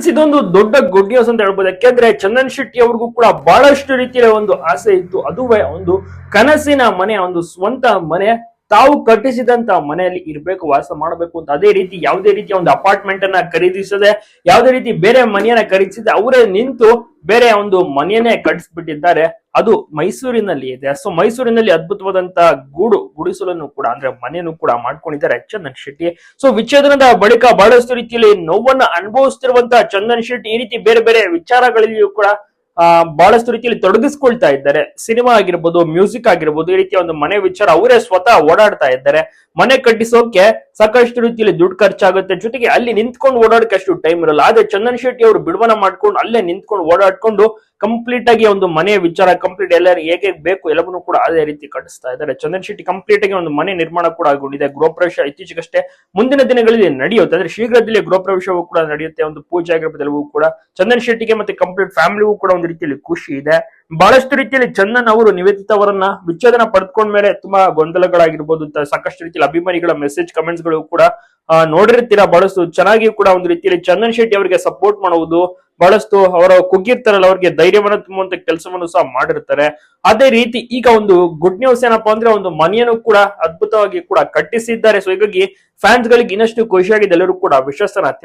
Friends ಇದೊಂದು ದೊಡ್ಡ good news ಅಂತ ಹೇಳ್ಬೋದು. ಯಾಕೆಂದ್ರೆ ಚಂದನ್ ಶೆಟ್ಟಿ ಅವ್ರಿಗೂ ಕೂಡ ಬಹಳಷ್ಟು ರೀತಿಯ ಒಂದು ಆಸೆ ಇತ್ತು. ಅದುವೇ ಒಂದು ಕನಸಿನ ಮನೆ, ಒಂದು ಸ್ವಂತ ಮನೆ. ತಾವು ಕಟ್ಟಿಸಿದಂತ ಮನೆಯಲ್ಲಿ ಇರ್ಬೇಕು, ವಾಸ ಮಾಡಬೇಕು ಅಂತ ಅದೇ ರೀತಿ ಯಾವುದೇ ರೀತಿಯ ಒಂದು ಅಪಾರ್ಟ್ಮೆಂಟ್ ಅನ್ನ ಖರೀದಿಸದೆ, ಯಾವುದೇ ರೀತಿ ಬೇರೆ ಮನೆಯನ್ನ ಖರೀದಿಸದೆ ಅವರೇ ನಿಂತು ಬೇರೆ ಒಂದು ಮನೆಯನ್ನೇ ಕಟ್ಟಿಸ್ಬಿಟ್ಟಿದ್ದಾರೆ. ಅದು ಮೈಸೂರಿನಲ್ಲಿ ಇದೆ. ಸೊ ಮೈಸೂರಿನಲ್ಲಿ ಅದ್ಭುತವಾದಂತಹ ಗೂಡು, ಗುಡಿಸಲನ್ನು ಕೂಡ, ಅಂದ್ರೆ ಮನೆಯನ್ನು ಕೂಡ ಮಾಡ್ಕೊಂಡಿದ್ದಾರೆ ಚಂದನ್ ಶೆಟ್ಟಿ. ಸೊ ವಿಚ್ಛೇದನದ ಬಳಿಕ ಬಹಳಷ್ಟು ರೀತಿಯಲ್ಲಿ ನೋವನ್ನು ಅನುಭವಿಸುತ್ತಿರುವಂತಹ ಚಂದನ್ ಶೆಟ್ಟಿ ಈ ರೀತಿ ಬೇರೆ ಬೇರೆ ವಿಚಾರಗಳಲ್ಲಿಯೂ ಕೂಡ ಬಹಳಷ್ಟು ರೀತಿಯಲ್ಲಿ ತೊಡಗಿಸ್ಕೊಳ್ತಾ ಇದ್ದಾರೆ. ಸಿನಿಮಾ ಆಗಿರ್ಬೋದು, ಮ್ಯೂಸಿಕ್ ಆಗಿರ್ಬೋದು, ಈ ರೀತಿಯ ಒಂದು ಮನೆ ವಿಚಾರ ಅವರೇ ಸ್ವತಃ ಓಡಾಡ್ತಾ ಇದ್ದಾರೆ. ಮನೆ ಕಟ್ಟಿಸೋಕೆ ಸಾಕಷ್ಟು ರೀತಿಯಲ್ಲಿ ದುಡ್ಡು ಖರ್ಚಾಗುತ್ತೆ. ಜೊತೆಗೆ ಅಲ್ಲಿ ನಿಂತ್ಕೊಂಡು ಓಡಾಡಕ್ಕೆ ಅಷ್ಟು ಟೈಮ್ ಇರಲ್ಲ. ಆದ್ರೆ ಚಂದನ್ ಶೆಟ್ಟಿ ಅವರು ಬಿಡುವನ ಮಾಡ್ಕೊಂಡು ಅಲ್ಲೇ ನಿಂತ್ಕೊಂಡು ಓಡಾಡ್ಕೊಂಡು ಕಂಪ್ಲೀಟ್ ಆಗಿ ಒಂದು ಮನೆ ವಿಚಾರ ಕಂಪ್ಲೀಟ್ ಎಲ್ಲರೂ ಹೇಗೆ ಬೇಕು ಎಲ್ಲವನ್ನೂ ಕೂಡ ಅದೇ ರೀತಿ ಕಟ್ಟಿಸ್ತಾ ಇದ್ದಾರೆ. ಚಂದನ್ ಶೆಟ್ಟಿ ಕಂಪ್ಲೀಟ್ ಆಗಿ ಒಂದು ಮನೆ ನಿರ್ಮಾಣ ಕೂಡ ಆಗೊಂಡಿದೆ. ಗೃಹ ಪ್ರವೇಶ ಇತ್ತೀಚೆಗಷ್ಟೇ ಮುಂದಿನ ದಿನಗಳಲ್ಲಿ ನಡೆಯುತ್ತೆ. ಅಂದ್ರೆ ಶೀಘ್ರದಲ್ಲೇ ಗೃಹ ಪ್ರವೇಶವೂ ಕೂಡ ನಡೆಯುತ್ತೆ. ಒಂದು ಪೂಜೆ ಆಗಿರ್ಬೋದು ಕೂಡ. ಚಂದನ್ ಶೆಟ್ಟಿಗೆ ಮತ್ತೆ ಕಂಪ್ಲೀಟ್ ಫ್ಯಾಮಿಲಿಗೂ ಕೂಡ ಒಂದು ರೀತಿಯಲ್ಲಿ ಖುಷಿ ಇದೆ. ಬಹಳಷ್ಟು ರೀತಿಯಲ್ಲಿ ಚಂದನ್ ಅವರು ನಿವೇದಿತವರನ್ನ ವಿಚ್ಛೇದನ ಪಡೆದುಕೊಂಡ ಮೇಲೆ ತುಂಬಾ ಗೊಂದಲಗಳಾಗಿರ್ಬೋದು ಸಾಕಷ್ಟು ರೀತಿಯಲ್ಲಿ ಅಭಿಮಾನಿಗಳ ಮೆಸೇಜ್ ಕಮೆಂಟ್ಸ್ಗಳು ಕೂಡ ನೋಡಿರ್ತೀರಾ ಬಹಳಷ್ಟು. ಚೆನ್ನಾಗಿ ಕೂಡ ಒಂದು ರೀತಿಯಲ್ಲಿ ಚಂದನ್ ಶೆಟ್ಟಿ ಅವರಿಗೆ ಸಪೋರ್ಟ್ ಮಾಡುವುದು ಬಹಳಷ್ಟು ಅವರ ಕುಗ್ಗಿರ್ತಾರಲ್ಲ, ಅವರಿಗೆ ಧೈರ್ಯವನ್ನು ತುಂಬುವಂತ ಕೆಲಸವನ್ನು ಸಹ ಮಾಡಿರ್ತಾರೆ. ಅದೇ ರೀತಿ ಈಗ ಒಂದು ಗುಡ್ ನ್ಯೂಸ್ ಏನಪ್ಪಾ ಅಂದ್ರೆ ಒಂದು ಮನೆಯನ್ನು ಕೂಡ ಅದ್ಭುತವಾಗಿ ಕೂಡ ಕಟ್ಟಿಸಿದ್ದಾರೆ. ಸೊ ಹೀಗಾಗಿ ಫ್ಯಾನ್ಸ್ ಗಳಿಗೆ ಇನ್ನಷ್ಟು ಖುಷಿಯಾಗಿದೆ. ಎಲ್ಲರೂ ಕೂಡ ವಿಶ್ವಾಸನ